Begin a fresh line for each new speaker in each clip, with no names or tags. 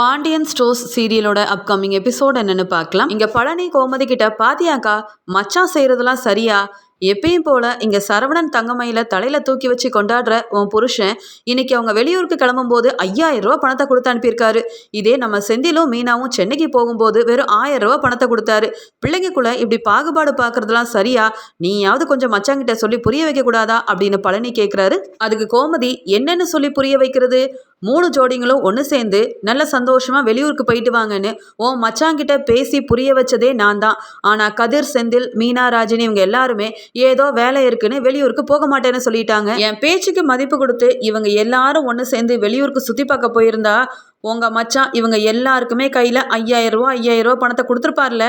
Pandian Stores சீரியலோட upcoming episode என்னன்னு பார்க்கலாம். இங்க பழனி கோமதி கிட்ட பாத்தியாக்கா மச்சான் செய்யறதெல்லாம் சரியா? எப்பயும் போல இங்க சரவணன் தங்கமையில தலையில தூக்கி வச்சு கொண்டாடுற உன் புருஷன் இன்னைக்கு அவங்க வெளியூருக்கு கிளம்பும்போது ஐயாயிரம் ரூபா பணத்தை கொடுத்து அனுப்பியிருக்காரு. இதே நம்ம செந்திலும் மீனாவும் சென்னைக்கு போகும்போது வெறும் ஆயிரம் ரூபா பணத்தை கொடுத்தாரு. பிள்ளைங்கக்குள்ள இப்படி பாகுபாடு பார்க்கறதெல்லாம் சரியா? நீயாவது கொஞ்சம் மச்சாங்கிட்ட சொல்லி புரிய வைக்க கூடாதா அப்படின்னு பழனி கேட்குறாரு அதுக்கு கோமதி என்னன்னு சொல்லி புரிய வைக்கிறது? மூணு ஜோடிங்களும் ஒன்று சேர்ந்து நல்ல சந்தோஷமாக வெளியூருக்கு போயிட்டு வாங்கன்னு ஓ மச்சாங்கிட்ட பேசி புரிய வச்சதே நான் தான் ஆனால் கதிர் செந்தில் மீனா ராஜினி இவங்க எல்லாருமே ஏதோ வேலை இருக்குன்னு வெளியூருக்கு போக மாட்டேன்னு சொல்லிட்டாங்க. என் பேச்சுக்கு மதிப்பு கொடுத்து இவங்க எல்லாரும் ஒன்று சேர்ந்து வெளியூருக்கு சுற்றி பார்க்க போயிருந்தா உங்கள் மச்சான் இவங்க எல்லாருக்குமே கையில் ஐயாயிரம் ரூபா ஐயாயிரம் ரூபா பணத்தை கொடுத்துருப்பார்ல.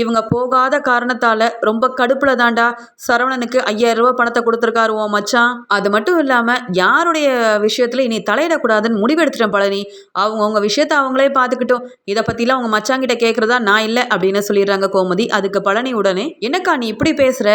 இவங்க போகாத காரணத்தால் ரொம்ப கடுப்பில் தாண்டா சரவணனுக்கு ஐயாயிரம் ரூபா பணத்தை கொடுத்துருக்காரு உன் மச்சான். அது மட்டும் இல்லாமல் யாருடைய விஷயத்தில் இனி தலையிடக்கூடாதுன்னு முடிவெடுத்துட்டேன் பழனி. அவங்க உங்கள் விஷயத்த அவங்களே பார்த்துக்கிட்டோம் இதை பற்றிலாம் உங்கள் மச்சாங்கிட்ட கேட்குறதா நான் இல்லை அப்படின்னு சொல்லிடுறாங்க கோமதி. அதுக்கு பழனி உடனே என்னக்கா நீ இப்படி பேசுகிற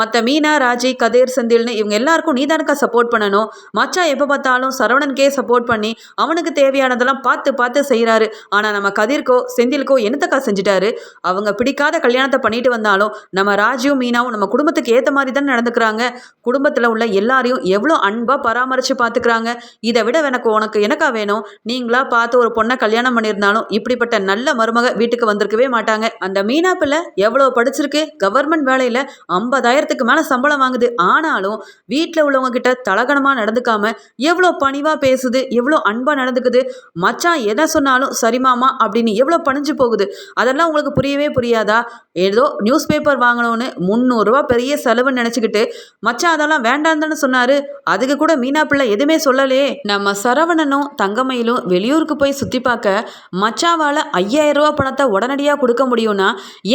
மற்ற மீனா ராஜி கதிர் செந்தில்னு இவங்க எல்லாருக்கும் நீ தானக்கா சப்போர்ட் பண்ணணும்? மச்சான் எப்போ பார்த்தாலும் சரவணனுக்கே சப்போர்ட் பண்ணி அவனுக்கு தேவையானதெல்லாம் பார்த்து பார்த்து செய்கிறாரு ஆனால் நம்ம கதிர்க்கோ செந்திலுக்கோ என்னத்தக்கா செஞ்சுட்டாரு? அவங்க பிடிக்காத கல்யாணத்தை பண்ணிட்டு வந்தாலும் நம்ம ராஜியும் மீனாவும் நம்ம குடும்பத்துக்கு ஏற்ற மாதிரி தானே நடந்துக்கிறாங்க. குடும்பத்தில் உள்ள எல்லாரையும் எவ்வளோ அன்பாக பராமரித்து பார்த்துக்கிறாங்க இதை விட எனக்கு உனக்கு எனக்கா வேணும்? நீங்களா பார்த்து ஒரு பொண்ணை கல்யாணம் பண்ணியிருந்தாலும் இப்படிப்பட்ட நல்ல மருமக வீட்டுக்கு வந்திருக்கவே மாட்டாங்க. அந்த மீனா பிள்ளை எவ்வளோ படிச்சிருக்கு? கவர்மெண்ட் வேலையில் ஐம்பதாயிரம் ஐம்பதாயிரத்துக்கு மேலே சம்பளம் வாங்குது. ஆனாலும் வீட்டில் உள்ளவங்க கிட்ட தலகணமாக நடந்துக்காம எவ்வளோ பணிவாக பேசுது எவ்வளோ அன்பாக நடந்துக்குது மச்சான் எதை சொன்னாலும் சரிமாமா அப்படின்னு எவ்வளோ பணிஞ்சு போகுது. அதெல்லாம் உங்களுக்கு புரியவே புரியாதா? ஏதோ நியூஸ் பேப்பர் வாங்கணும்னு முந்நூறுரூவா பெரிய செலவுன்னு நினச்சிக்கிட்டு மச்சான் அதெல்லாம் வேண்டாம் தானே சொன்னார். அதுக்கு கூட மீனா பிள்ளை எதுவுமே சொல்லலையே. நம்ம சரவணனும் தங்கமயிலும் வெளியூருக்கு போய் சுற்றி பார்க்க மச்சாவால் ஐயாயிரம் ரூபா பணத்தை உடனடியாக கொடுக்க முடியும்னா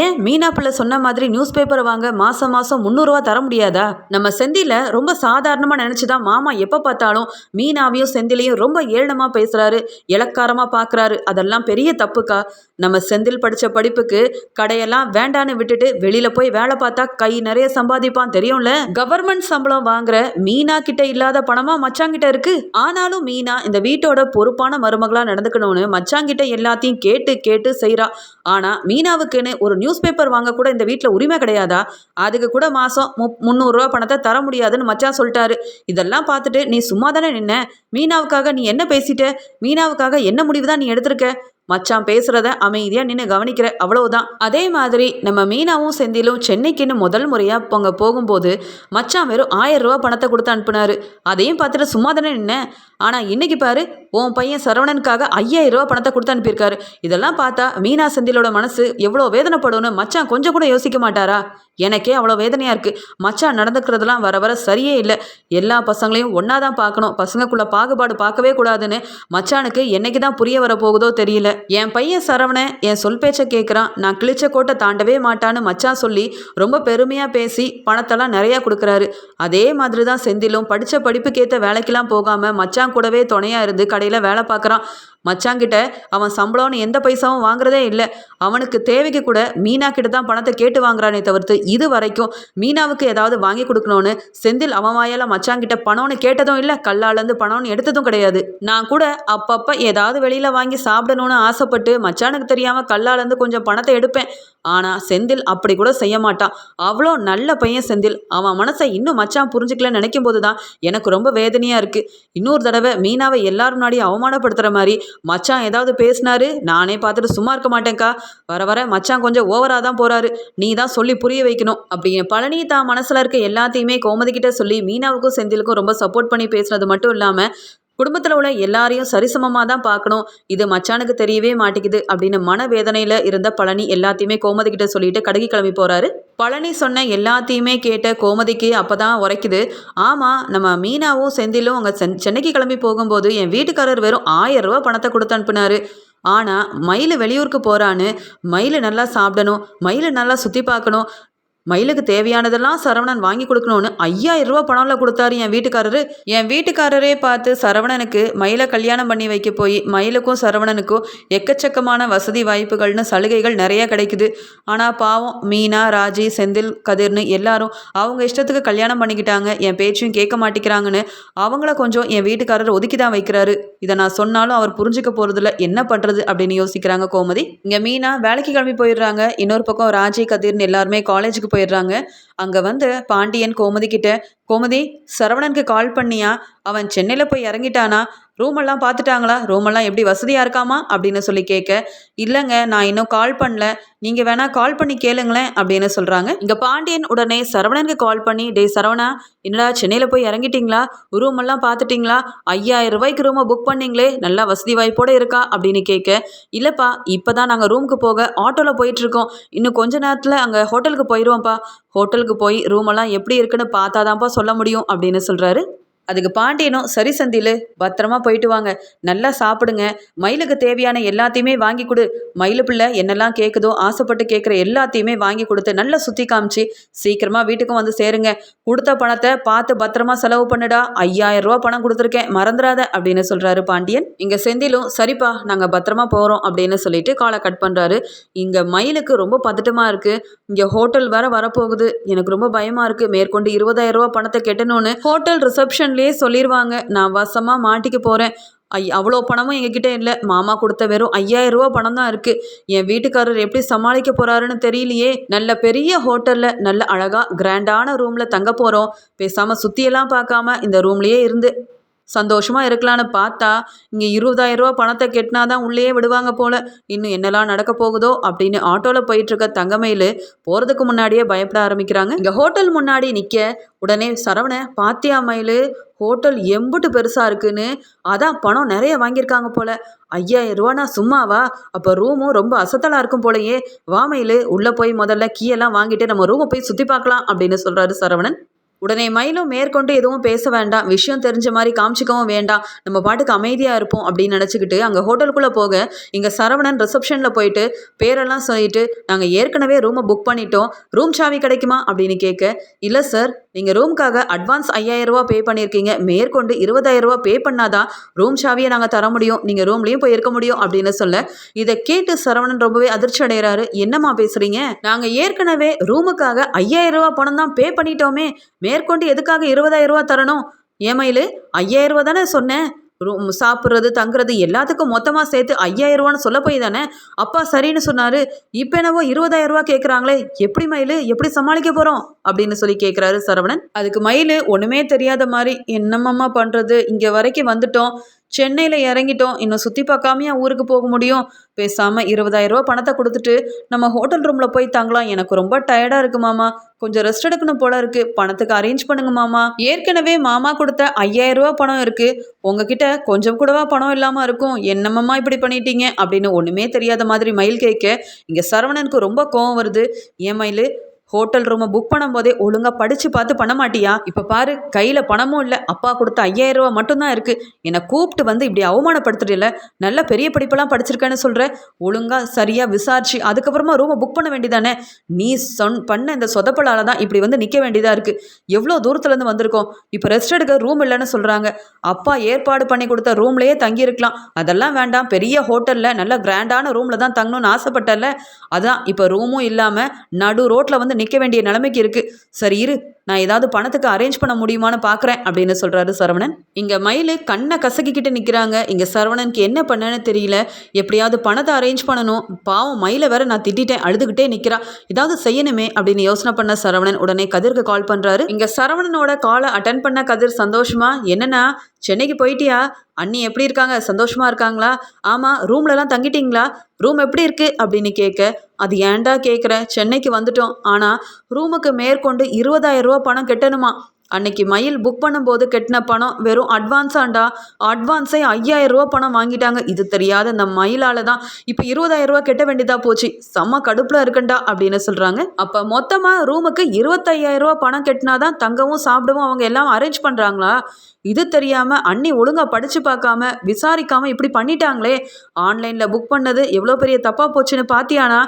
ஏன் மீனா பிள்ளை சொன்ன மாதிரி நியூஸ் பேப்பர் வாங்க மாதம் மாதம் முந்நூறுரூவா தர முடியாதா? நம்ம செந்தியில் ரொம்ப சாதாரணமாக நினச்சி தான் மாமா எப்போ பார்த்தாலும் மீனாவையும் செந்திலையும் ரொம்ப ஏளனமாக பேசுகிறாரு இலக்காரமாக பார்க்குறாரு அதெல்லாம் பெரிய தப்புக்கா? நம்ம செந்தில் படித்த படிப்புக்கு கடையெல்லாம் வேண்டாம் வேண்டான்னு விட்டுட்டு வெளியில் போய் வேலை பார்த்தா கை நிறைய சம்பாதிப்பான். தெரியும்ல? கவர்மெண்ட் சம்பளம் வாங்குற மீனா கிட்ட இல்லாத பணமா மச்சாங்கிட்ட இருக்கு? ஆனாலும் மீனா இந்த வீட்டோட பொறுப்பான மருமகளா நடந்துக்கணும்னு மச்சாங்கிட்ட எல்லாத்தையும் கேட்டு கேட்டு செய்யறா ஆனா மீனாவுக்குன்னு ஒரு நியூஸ் பேப்பர் வாங்க கூட இந்த வீட்டில் உரிமை கிடையாதா? அதுக்கு கூட மாதம் மு முந்நூறுரூவா பணத்தை தர முடியாதுன்னு மச்சான் சொல்லிட்டாரு. இதெல்லாம் பார்த்துட்டு நீ சும்மா தானே நின்ன? மீனாவுக்காக நீ என்ன பேசிட்ட? மீனாவுக்காக என்ன முடிவு தான் நீ எடுத்திருக்க? மச்சான் பேசுறத அமைதியாக நின்று கவனிக்கிற அவ்வளவுதான். அதே மாதிரி நம்ம மீனாவும் செந்திலும் சென்னைக்குன்னு முதல் முறையாக பொங்க போகும்போது மச்சான் வெறும் ஆயிரம் ரூபா பணத்தை கொடுத்து அனுப்புனாரு. அதையும் பார்த்துட்டு சும்மா தானே நின்னேன் ஆனால் இன்னைக்கு பாரு உன் பையன் சரவணனுக்காக ஐயாயிரம் ரூபா பணத்தை கொடுத்து அனுப்பியிருக்காரு. இதெல்லாம் பார்த்தா மீனா செந்திலோட மனசு எவ்வளோ வேதனைப்படும்னு மச்சான் கொஞ்சம் கூட யோசிக்க மாட்டாரா? எனக்கே அவ்வளோ வேதனையாக இருக்குது மச்சான் நடந்துக்கிறதெல்லாம் வர வர சரியே இல்லை. எல்லா பசங்களையும் ஒன்றா தான் பார்க்கணும். பசங்களுக்குள்ள பாகுபாடு பார்க்கவே கூடாதுன்னு மச்சானுக்கு என்னைக்கு தான் புரிய வர போகுதோ தெரியல. என் பையன் சரவணன் என் சொல் பேச்சை கேட்குறான் நான் கிழிச்ச கோட்டை தாண்டவே மாட்டான்னு மச்சான் சொல்லி ரொம்ப பெருமையாக பேசி பணத்தெல்லாம் நிறையா கொடுக்குறாரு. அதே மாதிரி தான் செந்திலும் படித்த படிப்புக்கேற்ற வேலைக்கெல்லாம் போகாமல் மச்சான் கூடவே துணையாக இருந்து கடையில் வேலை பார்க்குறான். மச்சாங்கிட்ட அவன் சம்பளம்னு எந்த பைசாவும் வாங்குறதே இல்லை. அவனுக்கு தேவைக்கு கூட மீனா கிட்ட தான் பணத்தை கேட்டு வாங்குறானே தவிர்த்து இது வரைக்கும் மீனாவுக்கு ஏதாவது வாங்கி கொடுக்கணும்னு செந்தில் அவன் வாயால் மச்சாங்கிட்ட பணம்னு கேட்டதும் இல்லை கல்லாலேருந்து பணம்னு எடுத்ததும் கிடையாது. நான் கூட அப்பப்போ ஏதாவது வெளியில் வாங்கி சாப்பிடணும்னு ஆசைப்பட்டு மச்சானுக்கு தெரியாமல் கல்லாலேருந்து கொஞ்சம் பணத்தை எடுப்பேன். ஆனால் செந்தில் அப்படி கூட செய்ய மாட்டான். அவ்வளோ நல்ல பையன் செந்தில். அவன் மனசை இன்னும் மச்சான் புரிஞ்சுக்கலன்னு நினைக்கும் போது தான் எனக்கு ரொம்ப வேதனையாக இருக்குது இன்னொரு தடவை மீனாவை எல்லாரும் முன்னாடி அவமானப்படுத்துகிற மாதிரி மச்சான் ஏதாவது பேசினாரு? நானே பார்த்துட்டு சும்மா இருக்க மாட்டேன்க்கா. வர வர மச்சான் கொஞ்சம் ஓவராக தான் போகிறாரு நீ தான் சொல்லி புரிய வைக்கணும். அப்படின்னு பழனி தான் மனசில் இருக்க எல்லாத்தையுமே கோமதி கிட்ட சொல்லி மீனாவுக்கும் செந்திலுக்கும் ரொம்ப சப்போர்ட் பண்ணி பேசுனது மட்டும் இல்லாமல் குடும்பத்தில் உள்ள எல்லாரையும் சரிசமமாக தான் பார்க்கணும். இது மச்சானுக்கு தெரியவே மாட்டேங்குது அப்படின்னு மனவேதனையில் இருந்த பழனி எல்லாத்தையுமே கோமதி கிட்ட சொல்லிட்டு கடைக்கு கிளம்பி போகிறாரு பழனி சொன்ன எல்லாத்தையுமே கேட்ட கோமதிக்கு அப்போ தான் உரைக்குது. ஆமாம் நம்ம மீனாவும் செந்திலும் அங்கே சென் சென்னைக்கு கிளம்பி போகும்போது என் வீட்டுக்காரர் வெறும் ஆயிரம் ரூபா பணத்தை கொடுத்து அனுப்புனாரு. ஆனால் மயில் வெளியூருக்கு போகிறான்னு மயில் நல்லா சாப்பிடணும் மயில் நல்லா சுற்றி பார்க்கணும் மயிலுக்கு தேவையானதெல்லாம் சரவணன் வாங்கி கொடுக்கணும்னு ஐயாயிரம் ரூபா பணம்ல கொடுத்தாரு என் வீட்டுக்காரரு. என் வீட்டுக்காரரே பார்த்து சரவணனுக்கு மயிலை கல்யாணம் பண்ணி வைக்க போய் மயிலுக்கும் சரவணனுக்கும் எக்கச்சக்கமான வசதி வாய்ப்புகள்னு சலுகைகள் நிறைய கிடைக்குது. ஆனால் பாவம் மீனா ராஜி செந்தில் கதிர்னு எல்லாரும் அவங்க இஷ்டத்துக்கு கல்யாணம் பண்ணிக்கிட்டாங்க. என் பேச்சையும் கேட்க மாட்டேங்கிறாங்கன்னு அவங்கள கொஞ்சம் என் வீட்டுக்காரர் ஒதுக்கி தான் வைக்கிறாரு. இதை நான் சொன்னாலும் அவர் புரிஞ்சுக்க போகிறதுல என்ன பண்ணுறது அப்படின்னு யோசிக்கிறாங்க கோமதி. இங்கே மீனா வேலைக்கு கிளம்பி போயிடுறாங்க. இன்னொரு பக்கம் ராஜி கதிர்னு எல்லாருமே காலேஜுக்கு போயிடுறாங்க. அங்கே வந்து பாண்டியன் கோமதி கிட்ட கோமதி சரவணனுக்கு கால் பண்ணியா? அவன் சென்னையில் போய் இறங்கிட்டானா? ரூமெல்லாம் பார்த்துட்டாங்களா? ரூமெல்லாம் எப்படி வசதியாக இருக்காமா? அப்படின்னு சொல்லி கேட்க இல்லைங்க நான் இன்னும் கால் பண்ணல. நீங்கள் வேணால் கால் பண்ணி கேளுங்களேன் அப்படின்னு சொல்கிறாங்க இங்கே பாண்டியன் உடனே சரவணனுக்கு கால் பண்ணி டே சரவணா என்னடா சென்னையில் போய் இறங்கிட்டீங்களா? ரூமெல்லாம் பார்த்துட்டிங்களா? ஐயாயிரம் ரூபாய்க்கு ரூமை புக் பண்ணீங்களே நல்லா வசதி வாய்ப்போடு இருக்கா? அப்படின்னு கேட்க இல்லைப்பா இப்போ தான் நாங்கள் ரூமுக்கு போக ஆட்டோவில் போயிட்டுருக்கோம். இன்னும் கொஞ்ச நேரத்தில் அங்கே ஹோட்டலுக்கு போயிடுவோம்ப்பா ஹோட்டலுக்கு போய் ரூமெல்லாம் எப்படி இருக்குன்னு பார்த்தாதான்ப்பா சொல்ல முடியும் அப்படின்னு சொல்கிறாரு அதுக்கு பாண்டியனும் சரி சந்தியில் பத்திரமா போயிட்டு வாங்க. நல்லா சாப்பிடுங்க. மயிலுக்கு தேவையான எல்லாத்தையுமே வாங்கி கொடு. மயிலு பிள்ளை என்னெல்லாம் கேட்குதோ ஆசைப்பட்டு கேட்குற எல்லாத்தையுமே வாங்கி கொடுத்து நல்லா சுற்றி காமிச்சு சீக்கிரமாக வீட்டுக்கும் வந்து சேருங்க. கொடுத்த பணத்தை பார்த்து பத்திரமா செலவு பண்ணுடா. ஐயாயிரம் ரூபா பணம் கொடுத்துருக்கேன். மறந்துடாத அப்படின்னு சொல்கிறாரு பாண்டியன். இங்கே செந்திலும் சரிப்பா நாங்கள் பத்திரமா போகிறோம் அப்படின்னு சொல்லிட்டு காலை கட் பண்ணுறாரு இங்கே மயிலுக்கு ரொம்ப பதட்டமாக இருக்குது இங்கே ஹோட்டல் வேற வரப்போகுது. எனக்கு ரொம்ப பயமாக இருக்குது மேற்கொண்டு இருபதாயிரம் ரூபா பணத்தை கெட்டணும்னு ஹோட்டல் ரிசப்ஷன் ரிசப்ஷன்லேயே சொல்லிடுவாங்க நான் வசமாக மாட்டிக்க போகிறேன் ஐ அவ்வளோ பணமும் எங்ககிட்ட இல்லை. மாமா கொடுத்த வெறும் ஐயாயிரம் ரூபா பணம் தான் இருக்குது என் வீட்டுக்காரர் எப்படி சமாளிக்க போகிறாருன்னு தெரியலையே. நல்ல பெரிய ஹோட்டலில் நல்ல அழகாக கிராண்டான ரூமில் தங்க போகிறோம் பேசாமல் சுற்றியெல்லாம் பார்க்காம இந்த ரூம்லேயே இருந்து. சந்தோஷமாக இருக்கலான்னு பார்த்தா இங்கே இருபதாயிரம் ரூபா பணத்தை கெட்டினா தான் உள்ளேயே விடுவாங்க போல. இன்னும் என்னெல்லாம் நடக்க போகுதோ அப்படின்னு ஆட்டோவில் போயிட்டுருக்க தங்கமயில் போகிறதுக்கு முன்னாடியே பயப்பட ஆரம்பிக்கிறாங்க. இங்கே ஹோட்டல் முன்னாடி நிற்க உடனே சரவண பாத்தியா மயில் ஹோட்டல் எம்புட்டு பெருசாக இருக்குன்னு அதான் பணம் நிறைய வாங்கியிருக்காங்க போல. ஐயாயிரம் ரூபானா சும்மாவா? அப்போ ரூமும் ரொம்ப அசத்தலாக இருக்கும் போலயே. வாமையில் உள்ளே போய் முதல்ல கீயெல்லாம் வாங்கிட்டு நம்ம ரூமை போய் சுற்றி பார்க்கலாம் அப்படின்னு சொல்கிறாரு சரவணன். உடனே மயிலும் மேற்கொண்டு எதுவும் பேச வேண்டாம். விஷயம் தெரிஞ்ச மாதிரி காமிச்சிக்கவும் வேண்டாம். நம்ம பாட்டுக்கு அமைதியாக இருப்போம் அப்படின்னு நினச்சிக்கிட்டு அங்கே ஹோட்டலுக்குள்ளே போக இங்கே சரவணன் ரிசப்ஷனில் போயிட்டு பேரெல்லாம் சொல்லிட்டு நாங்கள் ஏற்கனவே ரூமை புக் பண்ணிட்டோம். ரூம் சாவி கிடைக்குமா அப்படின்னு கேட்க இல்லை சார் நீங்கள் ரூமுக்காக அட்வான்ஸ் ஐயாயிரரூபா பே பண்ணியிருக்கீங்க மேற்கொண்டு இருபதாயிரரூபா பே பண்ணாதான் ரூம் சாவியை நாங்கள் தர முடியும். நீங்கள் ரூம்லேயும் போய் இருக்க முடியும் அப்படின்னு சொல்ல இதை கேட்டு சரவணன் ரொம்பவே அதிர்ச்சி அடைகிறாரு. என்னம்மா பேசுகிறீங்க நாங்கள் ஏற்கனவே ரூமுக்காக ஐயாயிரம் ரூபா பணம் தான் பே பண்ணிட்டோமே. மேற்கொண்டு எதுக்காக இருபதாயிரம் ரூபா தரணும்? ஏமையில் ஐயாயிரம் ரூபா தானே சொன்னேன். ரூம் சாப்பிட்றது தங்குறது எல்லாத்துக்கும் மொத்தமாக சேர்த்து ஐயாயிரம் ரூபான்னு சொல்ல போய் தானே? அப்பா சரின்னு சொன்னார். இப்போ என்னவோ இருபதாயிரம் ரூபா கேட்குறாங்களே எப்படி மயில் எப்படி சமாளிக்க போகிறோம் அப்படின்னு சொல்லி கேட்குறாரு சரவணன். அதுக்கு மயில் ஒன்றுமே தெரியாத மாதிரி என்னம்மா பண்ணுறது இங்கே வரைக்கும் வந்துட்டோம். சென்னையில் இறங்கிட்டோம். இன்னும் சுற்றி பார்க்காமையா ஊருக்கு போக முடியும்? பேசாமல் இருபதாயிரம் ரூபா பணத்தை கொடுத்துட்டு நம்ம ஹோட்டல் ரூமில் போய் தங்கலாம். எனக்கு ரொம்ப டயர்டாக இருக்கு மாமா. கொஞ்சம் ரெஸ்ட் எடுக்கணும் போல இருக்கு. பணத்துக்கு அரேஞ்ச் பண்ணுங்க மாமா. ஏற்கனவே மாமா கொடுத்த ஐயாயிரம் ரூபா பணம் இருக்கு. உங்ககிட்ட கொஞ்சம் கூடவா பணம் இல்லாமல் இருக்கும். என்னம்மா இப்படி பண்ணிட்டீங்க? அப்படின்னு ஒன்றுமே தெரியாத மாதிரி மயில் கேட்க இங்கே சரவணனுக்கு ரொம்ப கோவம் வருது. ஏன் மயில்? ஹோட்டல் ரூமை புக் பண்ணும்போதே ஒழுங்காக படித்து பார்த்து பண்ண மாட்டியா? இப்போ பாரு கையில் பணமும் இல்லை அப்பா கொடுத்த ஐயாயிரம் ரூபா மட்டும்தான் இருக்குது என்னை கூப்பிட்டு வந்து இப்படி அவமானப்படுத்துறீல நல்ல பெரிய படிப்பெல்லாம் படிச்சிருக்கேன்னு சொல்கிற ஒழுங்காக சரியாக விசாரிச்சு அதுக்கப்புறமா ரூமை புக் பண்ண வேண்டியதானே? நீ சொன் பண்ண இந்த சொதப்பலால் தான் இப்படி வந்து நிற்க வேண்டியதாக இருக்குது எவ்வளோ தூரத்துலேருந்து வந்திருக்கோம்? இப்போ ரெஸ்ட் எடுக்க ரூம் இல்லைன்னு சொல்கிறாங்க அப்பா ஏற்பாடு பண்ணி கொடுத்த ரூம்லேயே தங்கியிருக்கலாம். அதெல்லாம் வேண்டாம் பெரிய ஹோட்டலில் நல்ல கிராண்டான ரூமில் தான் தங்கணும்னு ஆசைப்பட்டல அதான் இப்போ ரூமும் இல்லாமல் நடு ரோட்டில் வந்து நிற்க வேண்டிய நிலைமைக்கு இருக்குது சரி இரு. நான் ஏதாவது பணத்துக்கு அரேஞ்ச் பண்ண முடியுமான்னு பார்க்குறேன் அப்படின்னு சொல்கிறாரு சரவணன். இங்கே மயில் கண்ணை கசக்கிக்கிட்டு நிற்கிறாங்க இங்கே சரவணனுக்கு என்ன பண்ணேன்னு தெரியல. எப்படியாவது பணத்தை அரேஞ்ச் பண்ணணும். பாவம் மயிலை வேற நான் திட்டிட்டேன். அழுதுகிட்டே நிற்கிறா ஏதாவது செய்யணுமே அப்படின்னு யோசனை பண்ண சரவணன் உடனே கதிர்க்கு கால் பண்ணுறாரு இங்கே சரவணனோட காலை அட்டன் பண்ண கதிர் சந்தோஷமா என்னன்னா சென்னைக்கு போயிட்டியா? அண்ணி எப்படி இருக்காங்க? சந்தோஷமா இருக்காங்களா? ஆமாம் ரூம்லலாம் தங்கிட்டீங்களா? ரூம் எப்படி இருக்கு? அப்படின்னு கேட்க அது ஏன்டா கேட்குற சென்னைக்கு வந்துட்டோம். ஆனால் ரூமுக்கு மேற்கொண்டு இருபதாயிரம் ரூபா பணம் கட்டணுமா? அன்னைக்கு மயில் புக் பண்ணும்போது கட்டின பணம் வெறும் அட்வான்ஸாண்டா அட்வான்ஸே ஐயாயிரம் ரூபா பணம் வாங்கிட்டாங்க. இது தெரியாத இந்த மயிலால தான். இப்போ இருபதாயிரம் ரூபா கட்ட வேண்டியதா போச்சு. செம்ம கடுப்பில் இருக்கண்டா அப்படின்னு சொல்கிறாங்க அப்போ மொத்தமாக ரூமுக்கு இருபத்தையாயிரம் ரூபா பணம் கெட்டினாதான் தங்கவும் சாப்பிடவும் அவங்க எல்லாம் அரேஞ்ச் பண்ணுறாங்களா இது தெரியாமல் அண்ணி ஒழுங்காக படித்து பார்க்காம விசாரிக்காமல் இப்படி பண்ணிட்டாங்களே. ஆன்லைனில் புக் பண்ணது எவ்வளோ பெரிய தப்பாக போச்சுன்னு பார்த்தியானா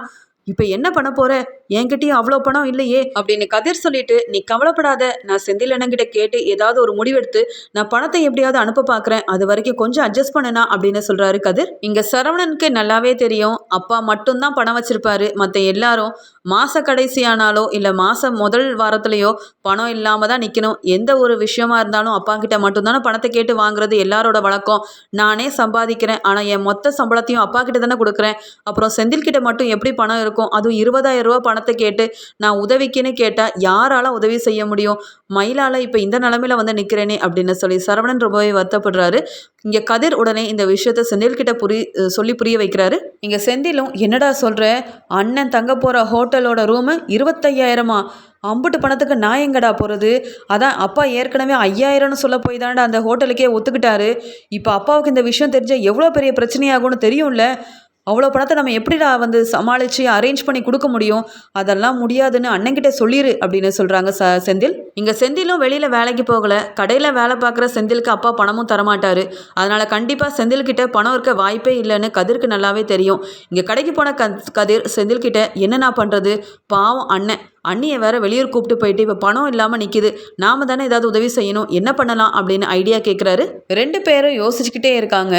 இப்போ என்ன பண்ண போற? என்கிட்டயும் அவ்வளோ பணம் இல்லையே. அப்படின்னு கதிர் சொல்லிட்டு நீ கவலைப்படாத. நான் செந்தில் அண்ணங்கிட்ட கேட்டு ஏதாவது ஒரு முடிவெடுத்து நான் பணத்தை எப்படியாவது அனுப்ப பார்க்குறேன் அது வரைக்கும் கொஞ்சம் அட்ஜஸ்ட் பண்ணனா அப்படின்னு சொல்றாரு கதிர். இங்க சரவணனுக்கு நல்லாவே தெரியும். அப்பா மட்டும்தான் பணம் வச்சிருப்பாரு. மற்ற எல்லாரும் மாச கடைசியானாலோ இல்லை மாதம் முதல் வாரத்துலேயோ பணம் இல்லாம தான் நிற்கணும் எந்த ஒரு விஷயமா இருந்தாலும் அப்பா கிட்ட மட்டும்தானே பணத்தை கேட்டு வாங்குறது எல்லாரோட வழக்கம். நானே சம்பாதிக்கிறேன். ஆனால் என் மொத்த சம்பளத்தையும் அப்பா கிட்ட தானே கொடுக்குறேன். அப்புறம் செந்தில் கிட்ட மட்டும் எப்படி பணம் இருக்கும்? அதுவும் இருபதாயிரம் ரூபா பணத்தை கேட்டு நான் உதவிக்குன்னு கேட்டால் யாரால உதவி செய்ய முடியும்? மயிலால இப்போ இந்த நிலமையில வந்து நிற்கிறேனே அப்படின்னு சொல்லி சரவணன் ரொம்பவே வருத்தப்படுறாரு. இங்கே கதிர் உடனே இந்த விஷயத்த செந்தில் கிட்ட புரி சொல்லி புரிய வைக்கிறாரு. இங்கே செந்திலும் என்னடா சொல்கிற அண்ணன் தங்க போகிற ஹோட்டலோட ரூமு இருபத்தையாயிரமா? அம்புட்டு பணத்துக்கு நான் எங்கடா போகிறது அதான் அப்பா ஏற்கனவே ஐயாயிரம்னு சொல்ல போய் தாண்டா அந்த ஹோட்டலுக்கே ஒத்துக்கிட்டாரு. இப்போ அப்பாவுக்கு இந்த விஷயம் தெரிஞ்சால் எவ்வளோ பெரிய பிரச்சனையாகும்னு தெரியும்ல? அவ்வளோ பணத்தை நம்ம எப்படிடா வந்து சமாளித்து அரேஞ்ச் பண்ணி கொடுக்க முடியும்? அதெல்லாம் முடியாதுன்னு அண்ணன்கிட்ட சொல்லிடு அப்படின்னு சொல்கிறாங்க ச செந்தில். இங்கே செந்திலும் வெளியில் வேலைக்கு போகலை. கடையில் வேலை பார்க்குற செந்திலுக்கு அப்பா பணமும் தரமாட்டார். அதனால் கண்டிப்பாக செந்தில்கிட்ட பணம் இருக்க வாய்ப்பே இல்லைன்னு கதிருக்கு நல்லாவே தெரியும். இங்கே கடைக்கு போன க கதிர் செந்தில்கிட்ட என்ன நான் பண்ணுறது பாவம் அண்ணன். அண்ணியை வேற வெளியூர் கூப்பிட்டு போயிட்டு இப்போ பணம் இல்லாமல் நிற்கிது நாம தானே ஏதாவது உதவி செய்யணும். என்ன பண்ணலாம் அப்படின்னு ஐடியா கேட்குறாரு ரெண்டு பேரும் யோசிச்சுக்கிட்டே இருக்காங்க.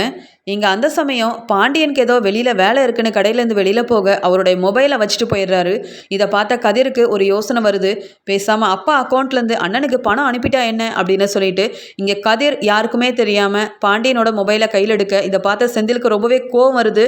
இங்கே அந்த சமயம் பாண்டியனுக்கு ஏதோ வெளியில் வேலை இருக்குன்னு கடையிலேருந்து வெளியில் போக அவருடைய மொபைலை வச்சுட்டு போயிடுறாரு. இதை பார்த்த கதிருக்கு ஒரு யோசனை வருது. பேசாமல் அப்பா அக்கௌண்ட்லேருந்து அண்ணனுக்கு பணம் அனுப்பிட்டா என்ன அப்படின்னு சொல்லிட்டு இங்கே கதிர் யாருக்குமே தெரியாமல் பாண்டியனோட மொபைலை கையில் எடுக்க இதை பார்த்த செந்திலுக்கு ரொம்பவே கோவம் வருது.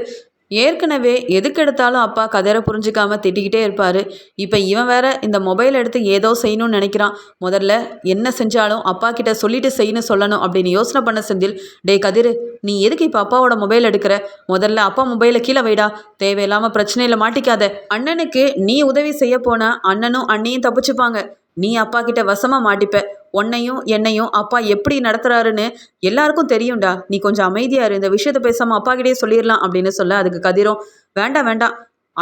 ஏற்கனவே எதுக்கு எடுத்தாலும் அப்பா கதிரை புரிஞ்சிக்காம திட்டிக்கிட்டே இருப்பார். இப்போ இவன் வேற இந்த மொபைல் எடுத்து ஏதோ செய்யணும்னு நினைக்கிறான். முதல்ல என்ன செஞ்சாலும் அப்பா கிட்ட சொல்லிட்டு செய்யணும் சொல்லணும் அப்படின்னு யோசனை பண்ண செந்தில் டே கதிர் நீ எதுக்கு இப்போ அப்பாவோட மொபைல் எடுக்கிற? முதல்ல அப்பா மொபைலை கீழே வைடா. தேவையில்லாமல் பிரச்சனையில் மாட்டிக்காத. அண்ணனுக்கு நீ உதவி செய்ய போனா அண்ணனும் அண்ணியும் தப்பிச்சுப்பாங்க. நீ அப்பா கிட்ட வசமாக மாட்டிப்ப. உன்னையும் என்னையும் அப்பா எப்படி நடத்துறாருன்னு எல்லாருக்கும் தெரியும்டா. நீ கொஞ்சம் அமைதியாக இரு. இந்த விஷயத்த பேசாமல் அப்பா கிட்டே சொல்லிடலாம் அப்படின்னு சொல்ல அதுக்கு கதிரும் வேண்டாம் வேண்டாம்.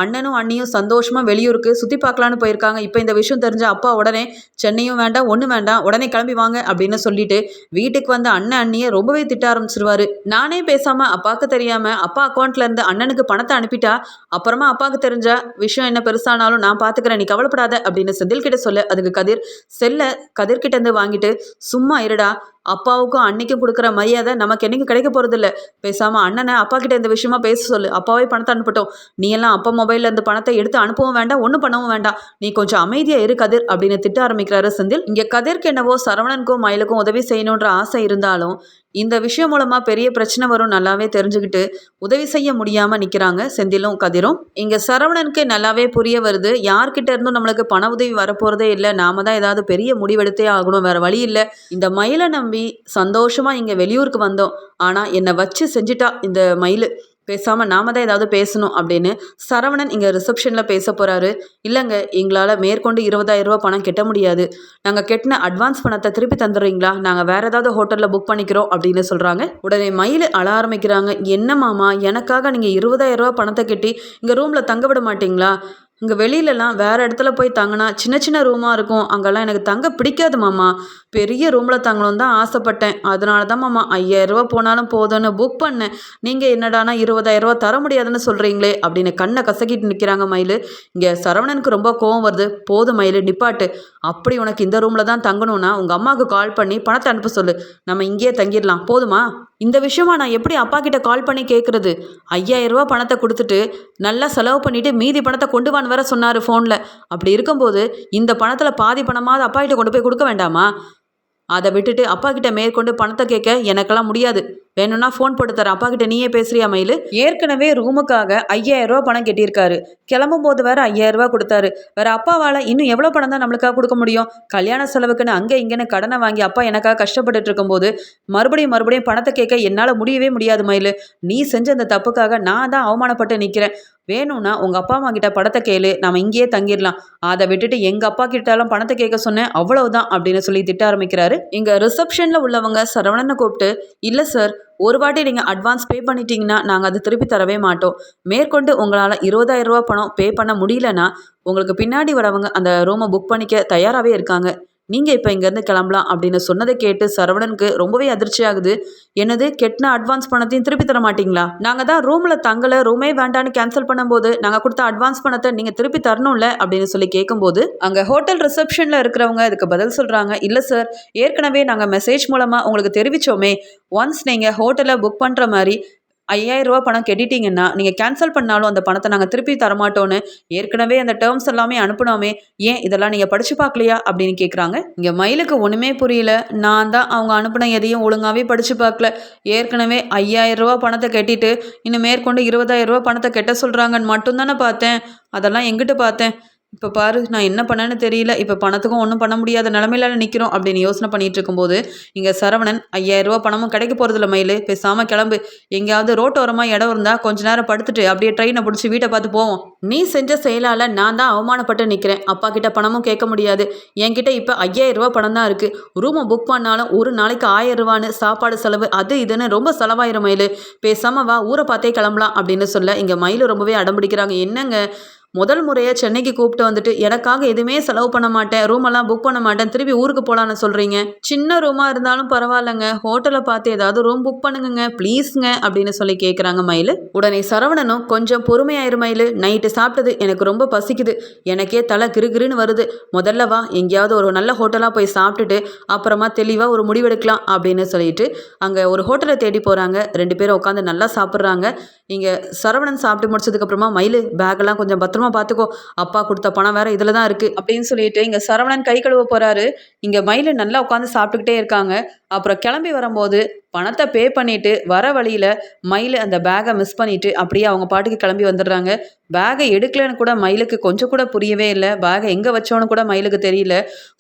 அண்ணனும் அண்ணியும் சந்தோஷமா வெளியூருக்கு சுற்றி பார்க்கலான்னு போயிருக்காங்க. இப்போ இந்த விஷயம் தெரிஞ்ச அப்பா உடனே சென்னையும் வேண்டாம் ஒன்றும் வேண்டாம் உடனே கிளம்பி வாங்க அப்படின்னு சொல்லிட்டு வீட்டுக்கு வந்த அண்ணன் அண்ணியை ரொம்பவே திட்ட ஆரம்பிச்சிருவாரு. நானே பேசாம அப்பாவுக்கு தெரியாம அப்பா அக்கௌண்ட்ல இருந்து அண்ணனுக்கு பணத்தை அனுப்பிட்டா அப்புறமா அப்பாவுக்கு தெரிஞ்ச விஷயம் என்ன பெருசானாலும் நான் பார்த்துக்கிறேன் நீ கவலைப்படாத அப்படின்னு செந்தில் கிட்ட சொல்ல. அதுக்கு கதிர் செல்ல கதிர்கிட்ட இருந்து வாங்கிட்டு சும்மா இருடா அப்பாவுக்கும் அன்னைக்கும் கொடுக்குற மரியாதை நமக்கு என்றைக்கும் கிடைக்க போகிறதில்ல பேசாமல் அண்ணனை அப்பா கிட்ட இந்த விஷயமா பேச சொல்லு. அப்பாவே பணத்தை அனுப்பட்டும். நீ எல்லாம் அப்பா மொபைலில் இந்த பணத்தை எடுத்து அனுப்பவும் வேண்டாம் ஒன்றும் பண்ணவும் வேண்டாம். நீ கொஞ்சம் அமைதியாக இரு கதிர் அப்படின்னு திட்ட ஆரம்பிக்கிறாரு செந்தில். இங்கே கதிர்க்கு என்னவோ சரவணனுக்கும் மயிலுக்கும் உதவி செய்யணுன்ற ஆசை இருந்தாலும் இந்த விஷயம் மூலமாக பெரிய பிரச்சனை வரும் நல்லாவே தெரிஞ்சுக்கிட்டு உதவி செய்ய முடியாமல் நிற்கிறாங்க செந்திலும் கதிரும். இங்கே சரவணனுக்கு நல்லாவே புரிய வருது. யார்கிட்ட இருந்தும் நம்மளுக்கு பண உதவி வரப்போகிறதே இல்லை. நாம தான் ஏதாவது பெரிய முடிவெடுத்தே ஆகணும். வேறு வழி இல்லை. இந்த மயிலை நம்பி சந்தோஷமாக இங்கே வெளியூருக்கு வந்தோம். ஆனால் என்னை வச்சு செஞ்சிட்டா இந்த மயில். பேசாமல் நாம தான் ஏதாவது பேசணும் அப்படின்னு சரவணன் இங்கே ரிசப்ஷனில் பேச போகிறாரு இல்லைங்க எங்களால் மேற்கொண்டு இருபதாயிரம் ரூபா பணம் கட்ட முடியாது. நாங்கள் கெட்டின அட்வான்ஸ் பணத்தை திருப்பி தந்துடுறீங்களா? நாங்கள் வேறு ஏதாவது ஹோட்டலில் புக் பண்ணிக்கிறோம் அப்படின்னு சொல்கிறாங்க உடனே மயில் அழ ஆரம்பிக்கிறாங்க. என்ன மாமா எனக்காக நீங்கள் இருபதாயிரம் ரூபா பணத்தை கட்டி இங்கே ரூமில் தங்க விட மாட்டீங்களா? இங்கே வெளியிலலாம் வேறு இடத்துல போய் தங்கினா சின்ன சின்ன ரூமாக இருக்கும். அங்கெல்லாம் எனக்கு தங்க பிடிக்காது மாமா. பெரிய ரூமில் தங்கணும் தான் ஆசைப்பட்டேன். அதனால தான் மாமா ஐயாயிரரூவா போனாலும் போதும்னு புக் பண்ணேன். நீங்கள் என்னடானா இருபதாயிரரூவா தர முடியாதுன்னு சொல்கிறீங்களே அப்படின்னு கண்ணை கசக்கிட்டு நிற்கிறாங்க மயில். இங்கே சரவணனுக்கு ரொம்ப கோவம் வருது. போதும் மயில் நிப்பாட்டு. அப்படி உனக்கு இந்த ரூமில் தான் தங்கணும்னா உங்கள் அம்மாவுக்கு கால் பண்ணி பணத்தை அனுப்ப சொல்லு. நம்ம இங்கேயே தங்கிடலாம். போதுமா? இந்த விஷயமா நான் எப்படி அப்பா கிட்ட கால் பண்ணி கேட்குறது ஐயாயிரரூவா பணத்தை கொடுத்துட்டு நல்லா செலவு பண்ணிவிட்டு மீதி பணத்தை கொண்டு வான்னு வேற சொன்னார் ஃபோனில் அப்படி இருக்கும்போது இந்த பணத்தில் பாதி பணமாவது அப்பா கிட்ட கொண்டு போய் கொடுக்க வேண்டாமா? அதை விட்டுட்டு அப்பா கிட்ட மேற்கொண்டு பணத்தை கேட்க எனக்கெல்லாம் முடியாது. வேணும்னா ஃபோன் போட்டு தரேன். அப்பா கிட்ட நீயே பேசுறியா மயில்? ஏற்கனவே ரூமுக்காக ஐயாயிரம் ரூபா பணம் கட்டியிருக்காரு. கிளம்பும் போது வேற ஐயாயிரம் ரூபா கொடுத்தாரு. வேற அப்பாவால் இன்னும் எவ்வளோ பணம் தான் நம்மளுக்காக கொடுக்க முடியும்? கல்யாண செலவுக்குன்னு அங்கே இங்கேன்னு கடனை வாங்கி அப்பா எனக்காக கஷ்டப்பட்டுட்டு இருக்கும்போது மறுபடியும் மறுபடியும் பணத்தை கேட்க என்னால் முடியவே முடியாது மயில். நீ செஞ்ச அந்த தப்புக்காக நான் தான் அவமானப்பட்டு நிற்கிறேன் வேணும்னா உங்கள் அப்பா அம்மா கிட்ட படத்தை கேளு நம்ம இங்கேயே தங்கிடலாம். அதை விட்டுட்டு எங்கள் அப்பா கிட்டாலும் பணத்தை கேட்க சொன்னேன் அவ்வளவுதான் அப்படின்னு சொல்லி திட்ட ஆரம்பிக்கிறாரு. இங்கே ரிசப்ஷனில் உள்ளவங்க சரவணனை கூப்பிட்டு இல்லை சார் ஒரு வாட்டி நீங்கள் அட்வான்ஸ் பே பண்ணிட்டீங்கன்னா நாங்கள் அதை திருப்பி தரவே மாட்டோம். மேற்கொண்டு உங்களால் இருபதாயிரம் ரூபா பணம் பே பண்ண முடியலன்னா உங்களுக்கு பின்னாடி வரவங்க அந்த ரூமை புக் பண்ணிக்க தயாராகவே இருக்காங்க. நீங்கள் இப்போ இங்கேருந்து கிளம்பலாம் அப்படின்னு சொன்னதை கேட்டு சரவணனுக்கு ரொம்பவே அதிர்ச்சி ஆகுது என்னது கெட்டின அட்வான்ஸ் பணத்தையும் திருப்பி தர மாட்டீங்களா? நாங்கள் தான் ரூமில் தங்கலை ரூமே வேண்டான்னு கேன்சல் பண்ணும்போது நாங்கள் கொடுத்த அட்வான்ஸ் பணத்தை நீங்கள் திருப்பி தரணும்ல அப்படின்னு சொல்லி கேட்கும்போது அங்கே ஹோட்டல் ரிசப்ஷனில் இருக்கிறவங்க இதுக்கு பதில் சொல்கிறாங்க இல்லை சார் ஏற்கனவே நாங்கள் மெசேஜ் மூலமாக உங்களுக்கு தெரிவித்தோமே ஒன்ஸ் நீங்கள் ஹோட்டலை புக் பண்ணுற மாதிரி ஐயாயிரம் ரூபா பணம் கட்டிட்டீங்கன்னா நீங்கள் கேன்சல் பண்ணாலும் அந்த பணத்தை நாங்கள் திருப்பி தரமாட்டோன்னு ஏற்கனவே அந்த டேர்ம்ஸ் எல்லாமே அனுப்பினோமே ஏன் இதெல்லாம் நீங்கள் படித்து பார்க்கலையா அப்படின்னு கேட்குறாங்க இங்கே மயிலுக்கு ஒன்றுமே புரியல. நான் தான் அவங்க அனுப்பின எதையும் ஒழுங்காகவே படித்து பார்க்கல. ஏற்கனவே ஐயாயிரம் ரூபா பணத்தை கட்டிட்டு இன்னும் மேற்கொண்டு இருபதாயிரம் ரூபா பணத்தை கெட்ட சொல்கிறாங்கன்னு மட்டும்தானே பார்த்தேன். அதெல்லாம் எங்கிட்ட பார்த்தேன்? இப்போ பாரு நான் என்ன பண்ணேன்னு தெரியல. இப்போ பணத்துக்கும் ஒன்றும் பண்ண முடியாத நிலமையில நிற்கிறோம் அப்படின்னு யோசனை பண்ணிட்டு இருக்கும்போது இங்கே சரவணன் ஐயாயிரம் ரூபா பணமும் கிடைக்க போகிறதில்ல மயில். பேசாமல் கிளம்பு. எங்கேயாவது ரோட்டோரமாக இடம் இருந்தால் கொஞ்ச நேரம் படுத்துட்டு அப்படியே ட்ரெயினை பிடிச்சி வீட்டை பார்த்து போவோம். நீ செஞ்ச செயலால் நான் தான் அவமானப்பட்டு நிற்கிறேன் அப்பா கிட்ட பணமும் கேட்க முடியாது. என்கிட்ட இப்போ ஐயாயிரம் ரூபா பணம் தான் இருக்குது ரூமை புக் பண்ணாலும் ஒரு நாளைக்கு ஆயிரம் ரூபான்னு சாப்பாடு செலவு அது இதுன்னு ரொம்ப செலவாயிரும் மயில். பேசாமல் வா ஊரை பார்த்தே கிளம்பலாம் அப்படின்னு சொல்ல இங்கே மயில் ரொம்பவே அடம்பிடிக்கிறாங்க என்னங்க? முதல் முறையாக சென்னைக்கு கூப்பிட்டு வந்துட்டு எனக்காக எதுவுமே செலவு பண்ண மாட்டேன் ரூமெல்லாம் புக் பண்ண மாட்டேன் திருப்பி ஊருக்கு போகலான்னு சொல்கிறீங்க சின்ன ரூமாக இருந்தாலும் பரவாயில்லைங்க. ஹோட்டலை பார்த்து ஏதாவது ரூம் புக் பண்ணுங்க ப்ளீஸ்ங்க அப்படின்னு சொல்லி கேட்குறாங்க மயில். உடனே சரவணனும் கொஞ்சம் பொறுமையாயிரு மயில். நைட்டு சாப்பிட்டது எனக்கு ரொம்ப பசிக்குது. எனக்கே தலை கிருகிருன்னு வருது. முதல்ல வா எங்கேயாவது ஒரு நல்ல ஹோட்டலாக போய் சாப்பிட்டுட்டு அப்புறமா தெளிவாக ஒரு முடிவெடுக்கலாம் அப்படின்னு சொல்லிட்டு அங்கே ஒரு ஹோட்டலை தேடி போகிறாங்க ரெண்டு பேரும் உட்காந்து நல்லா சாப்பிட்றாங்க. இங்கே சரவணன் சாப்பிட்டு முடிச்சதுக்கப்புறமா மயில் பேக்கெல்லாம் கொஞ்சம் பத்திரமா பார்த்துக்கோ அப்பா கொடுத்த பணம் வேற இதில் தான் இருக்குது அப்படின்னு சொல்லிட்டு இங்கே சரவணன் கை கழுவ போகிறாரு இங்கே மயில் நல்லா உட்காந்து சாப்பிட்டுக்கிட்டே இருக்காங்க. அப்புறம் கிளம்பி வரும்போது பணத்தை பே பண்ணிவிட்டு வர வழியில் மயில் அந்த பேகை மிஸ் பண்ணிவிட்டு அப்படியே அவங்க பாட்டுக்கு கிளம்பி வந்துடுறாங்க. பேகை எடுக்கலன்னு கூட மயிலுக்கு கொஞ்சம் கூட புரியவே இல்லை. பேகை எங்கே வச்சோன்னு கூட மயிலுக்கு தெரியல.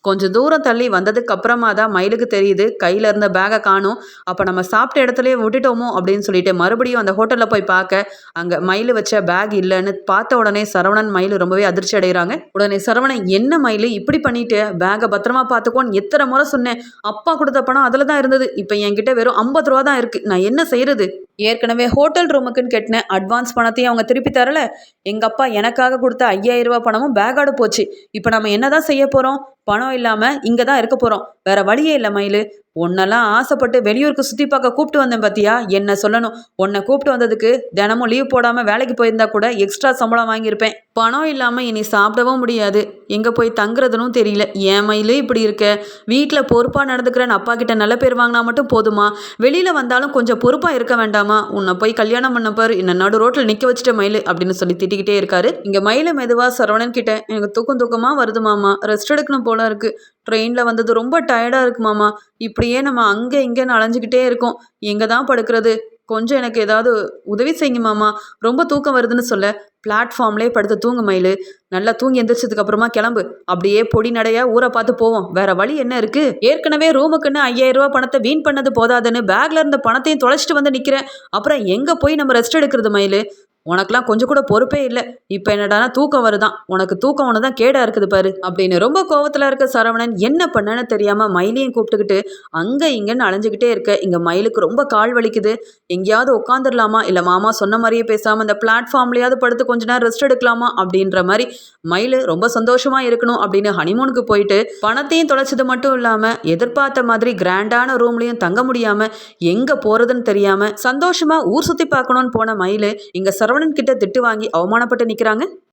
கொஞ்சம் தூரம் தள்ளி வந்ததுக்கு அப்புறமா தான் மயிலுக்கு தெரியுது. கையில் இருந்த பேகை காணும். அப்போ நம்ம சாப்பிட்ட இடத்துலயே விட்டுட்டோமோ அப்படின்னு சொல்லிட்டு மறுபடியும் அந்த ஹோட்டலில் போய் பார்க்க அங்கே மயில் வச்ச பேக் இல்லைன்னு பார்த்த உடனே சரவணன் மயில் ரொம்பவே அதிர்ச்சி அடைகிறாங்க. உடனே சரவணன் என்ன மயில்? இப்படி பண்ணிட்டு? பேகை பத்திரமா பார்த்துக்கோன்னு எத்தனை முறை சொன்னேன். அப்பா கொடுத்த பணம் அதில் தான் இருந்தது. இப்போ என்கிட்ட வெறும் ஐம்பது ரூபா தான் இருக்குது நான் என்ன செய்யறது ஏற்கனவே ஹோட்டல் ரூமுக்குன்னு கட்டின. அட்வான்ஸ் பணத்தையும் அவங்க திருப்பி தரல. எங்கள் அப்பா எனக்காக கொடுத்த ஐயாயிரம் ரூபாய் பணமும் பேக்கோட போச்சு. இப்போ நம்ம என்ன தான் செய்ய போகிறோம் பணம் இல்லாமல் இங்கே தான் இருக்க போகிறோம் வேற வழியே இல்லை மயில். உன்னெல்லாம் ஆசைப்பட்டு வெளியூருக்கு சுற்றி பார்க்க கூப்பிட்டு வந்தேன் பார்த்தியா என்ன சொல்லணும்? உன்னை கூப்பிட்டு வந்ததுக்கு தினமும் லீவ் போடாமல் வேலைக்கு போயிருந்தா கூட எக்ஸ்ட்ரா சம்பளம் வாங்கியிருப்பேன். பணம் இல்லாமல் இனி சாப்பிடவும் முடியாது. எங்கே போய் தங்குறதுனும் தெரியல. ஏன் மயிலே இப்படி இருக்க? வீட்டில் பொறுப்பாக நடந்துக்கிறேன்னு அப்பா கிட்ட நல்ல பேர் வாங்கினா மட்டும் போதுமா? வெளியில் வந்தாலும் கொஞ்சம் பொறுப்பாக இருக்க வேண்டாமா? உன்னை போய் கல்யாணம் பண்ண பாரு. என்ன நடு ரோட்டில் நிற்க வச்சுட்ட மயில் அப்படின்னு சொல்லி திட்டிக்கிட்டே இருக்காரு. இங்கே மயில மெதுவாக சரவணன் கிட்ட எனக்கு தூக்கம் தூக்கமாக வருது மாமா. ரெஸ்ட் எடுக்கணும் போல இருக்கு. ட்ரெயினில் வந்தது ரொம்ப டயர்டாக இருக்கு மாமா. இப்படியே நம்ம அங்கே இங்கேன்னு அலைஞ்சிக்கிட்டே இருக்கோம். எங்கே தான் படுக்கிறது? கொஞ்சம் எனக்கு ஏதாவது உதவி செய்யுங்க மாமா. ரொம்ப தூக்கம் வருதுன்னு சொல்ல. பிளாட்ஃபார்ம்லே படுத்து தூங்கு மயில். நல்லா தூங்கி எந்திரிச்சதுக்கு அப்புறமா கிளம்பு. அப்படியே பொடி நடையா ஊரை பார்த்து போவோம். வேற வழி என்ன இருக்கு? ஏற்கனவே ரூமுக்குன்னு ஐயாயிரம் ரூபா பணத்தை வீண் பண்ணது போதாதுன்னு பேக்ல இருந்த பணத்தையும் தொலைச்சிட்டு வந்து நிக்கிறேன். அப்புறம் எங்க போய் நம்ம ரெஸ்ட் எடுக்கிறது மயில்? உனக்குலாம் கொஞ்சம் கூட பொறுப்பே இல்லை. இப்போ என்னடானா தூக்கம் வருதான். உனக்கு தூக்கம் ஒன்று தான் கேடாக இருக்குது பாரு. அப்படின்னு ரொம்ப கோவத்தில் இருக்க சரவணன் என்ன பண்ணன்னு தெரியாமல் மயிலையும் கூப்பிட்டுக்கிட்டு அங்கே இங்கேன்னு அலைஞ்சிக்கிட்டே இருக்க. இங்கே மயிலுக்கு ரொம்ப கால் வலிக்குது. எங்கேயாவது உட்காந்துடலாமா இல்லை மாமா சொன்ன மாதிரியே பேசாமல் இந்த பிளாட்ஃபார்ம்லையாவது படுத்து கொஞ்ச நேரம் ரெஸ்ட் எடுக்கலாமா? அப்படின்ற மாதிரி மயில் ரொம்ப சந்தோஷமாக இருக்கணும். அப்படின்னு ஹனிமூனுக்கு போயிட்டு பணத்தையும் தொலைச்சது மட்டும் இல்லாமல் எதிர்பார்த்த மாதிரி கிராண்டான ரூம்லேயும் தங்க முடியாமல் எங்கே போகிறதுன்னு தெரியாமல் சந்தோஷமாக ஊர் சுற்றி பார்க்கணுன்னு போன மயில் இங்கே சரவணன் கிட்ட திட்டு வாங்கி அவமானப்பட்டு நிற்கிறாங்க